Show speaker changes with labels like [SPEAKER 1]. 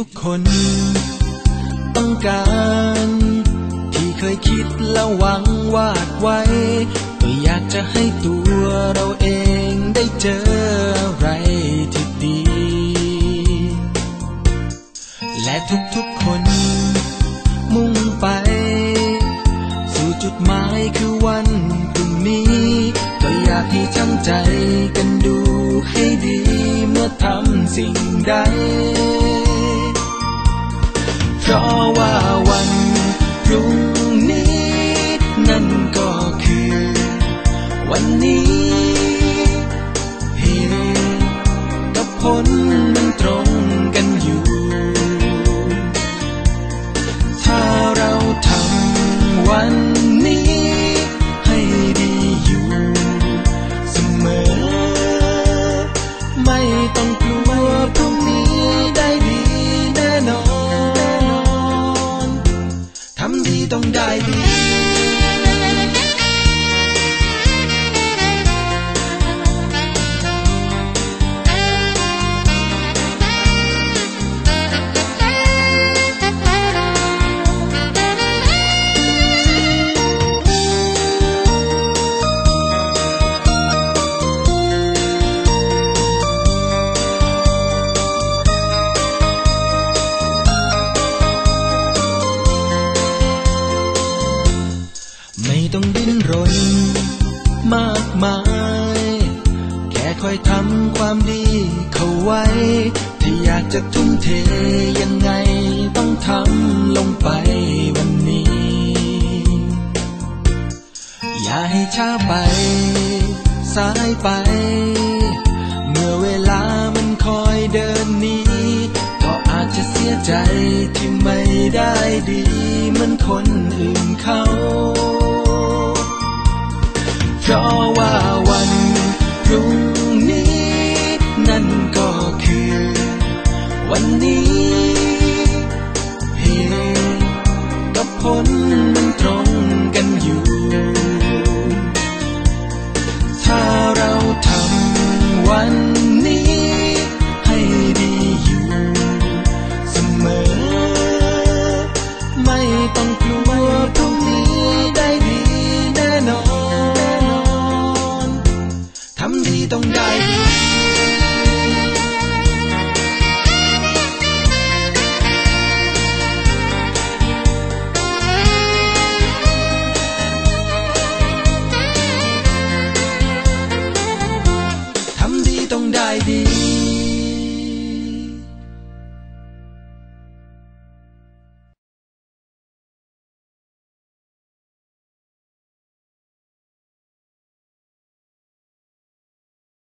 [SPEAKER 1] ทุกคน ต้องการ ที่เคยคิดและหวังวาดไว้ ก็อยากจะให้ตัวเราเองได้เจออะไรที่ดี และทุกๆคน มุ่งไป สู่จุดหมายคือวันพรุ่งนี้ ก็อยากให้ทั้งใจกันดูให้ดี เมื่อทำสิ่งใด เพราะว่าวันพรุ่งนี้ นั่นก็คือ วันนี้เหตุกับผลมันตรง ทำ มาย แค่คอยทำความดีเข้าไว้ ถ้าอยากจะทุ่มเทยังไงต้องทำลงไปวันนี้ อย่าให้ช้าไป สายไป เมื่อเวลามันคอยเดินหนี้ก็อาจจะเสียใจที่ไม่ได้ดีเหมือนคนอื่นเขาันก็คือ วันนี้เหตุกับผลมันตรงกันอยู่ ถ้าเราทำวันนี้ ให้ดีอยู่เสมอ ไม่ต้องกลัวพรุ่งนี้ได้ดีแน่นอน ทำดีต้องได้ดีทำดีต้องได้ดี